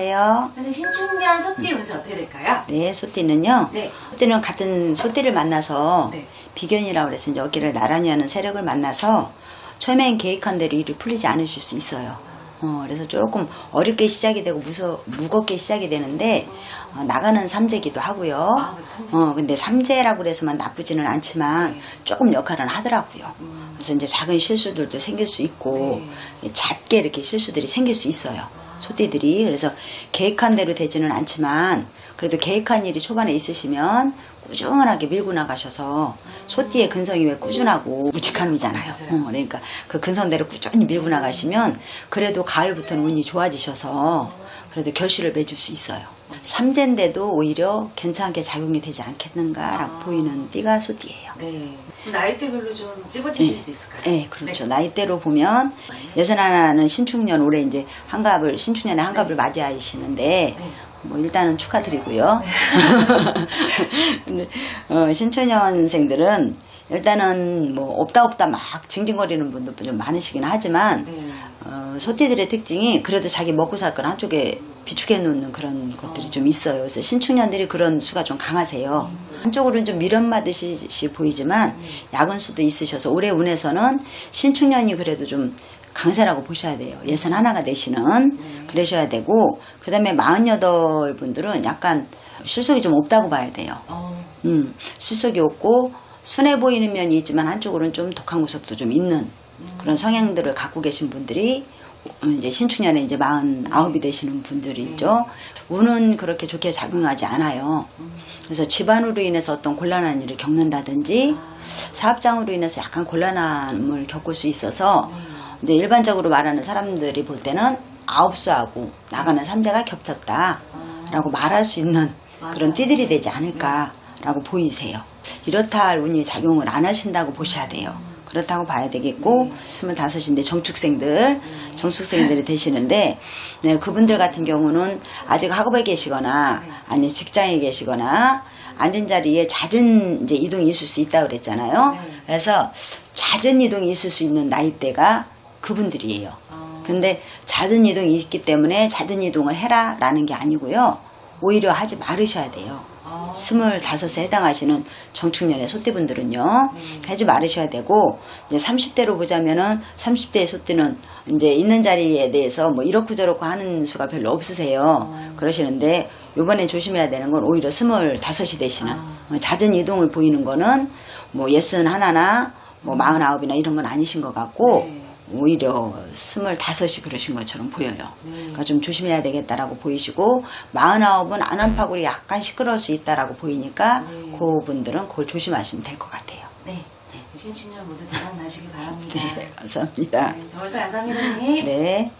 안녕하세요. 선생님 신축년 소띠 운세 어떻게 될까요? 네, 소띠는요. 네. 소띠는 같은 소띠를 만나서 네. 비견이라고 그래서 이제 어깨를 나란히 하는 세력을 만나서 처음엔 계획한 대로 일이 풀리지 않으실 수 있어요. 어, 그래서 조금 어렵게 시작이 되고 무서, 무겁게 시작이 되는데 어, 나가는 삼재기도 하고요. 아, 그렇죠. 어, 근데 삼재라고 그래서만 나쁘지는 않지만 네. 조금 역할은 하더라고요. 그래서 이제 작은 실수들도 생길 수 있고 네. 작게 이렇게 실수들이 생길 수 있어요. 소띠들이 그래서 계획한 대로 되지는 않지만 그래도 계획한 일이 초반에 있으시면 꾸준하게 밀고 나가셔서 소띠의 근성이 왜 꾸준하고 무직함이잖아요. 어, 그러니까 그 근성대로 꾸준히 밀고 나가시면 그래도 가을부터는 운이 좋아지셔서 그래도 결실을 맺을 수 있어요. 삼재인데도 오히려 괜찮게 작용이 되지 않겠는가라고 보이는 띠가 소띠예요. 네. 나이대별로 좀 찝어주실 수 있을까요? 네, 그렇죠. 나이대로 보면 예선하나는 신축년 올해 이제 한갑을 신축년에 한갑을 맞이하시는데 네. 뭐 일단은 축하드리고요. 근데 어, 신축년생들은 일단은 뭐 없다 없다 막 징징거리는 분도 좀 많으시긴 하지만 네. 어, 소띠들의 특징이 그래도 자기 먹고 살 건 한쪽에 비축해 놓는 그런 것들이 좀 있어요. 그래서 신축년들이 그런 수가 좀 강하세요. 한쪽으로는 좀 미련마듯이 보이지만 야근 수도 있으셔서 올해 운에서는 신축년이 그래도 좀 강세라고 보셔야 돼요. 예선 하나가 되시는 그러셔야 되고 그 다음에 48 분들은 약간 실속이 좀 없다고 봐야 돼요. 어, 음, 실속이 없고 순해 보이는 면이 있지만 한쪽으로는 좀 독한 구석도 좀 있는 그런 성향들을 갖고 계신 분들이 어, 이제 신축년에 이제 49이 되시는 분들이죠. 운은 그렇게 좋게 작용하지 않아요. 그래서 집안으로 인해서 어떤 곤란한 일을 겪는다든지 사업장으로 인해서 약간 곤란함을 겪을 수 있어서 이제 일반적으로 말하는 사람들이 볼 때는 아홉 수하고 나가는 삼재가 겹쳤다라고 말할 수 있는 그런. 띠들이 되지 않을까라고 보이세요. 이렇다 할 운이 작용을 안 하신다고 보셔야 돼요. 그렇다고 봐야 되겠고, 25인데 정축생들, 정축생들이 되시는데, 네, 그분들 같은 경우는 아직 학업에 계시거나, 아니 직장에 계시거나, 앉은 자리에 잦은 이제 이동이 있을 수 있다고 그랬잖아요. 네. 그래서 잦은 이동이 있을 수 있는 나이대가 그분들이에요. 어. 근데 잦은 이동이 있기 때문에 잦은 이동을 해라 라는 게 아니고요. 오히려 하지 말으셔야 돼요. 어. 스물다섯에 해당하시는 정축년의 소띠분들은요. 하지 말으셔야 되고 이제 30대로 보자면은 30대의 소띠는 이제 있는 자리에 대해서 뭐 이렇고 저렇고 하는 수가 별로 없으세요. 그러시는데 요번에 조심해야 되는 건 오히려 스물다섯이 되시는 어, 잦은 이동을 보이는 거는 뭐 예순 하나나 뭐 마흔아홉이나 이런 건 아니신 것 같고 네. 오히려 스물다섯이 그러신 것처럼 보여요. 네. 그러니까 좀 조심해야 되겠다라고 보이시고 마흔아홉은 안한파골이 약간 시끄러울 수 있다라고 보이니까 네. 그분들은 그걸 조심하시면 될 것 같아요. 네. 신축년 모두 대박 나시길 바랍니다. 네, 감사합니다. 네, 정월사 감사합니다. 네.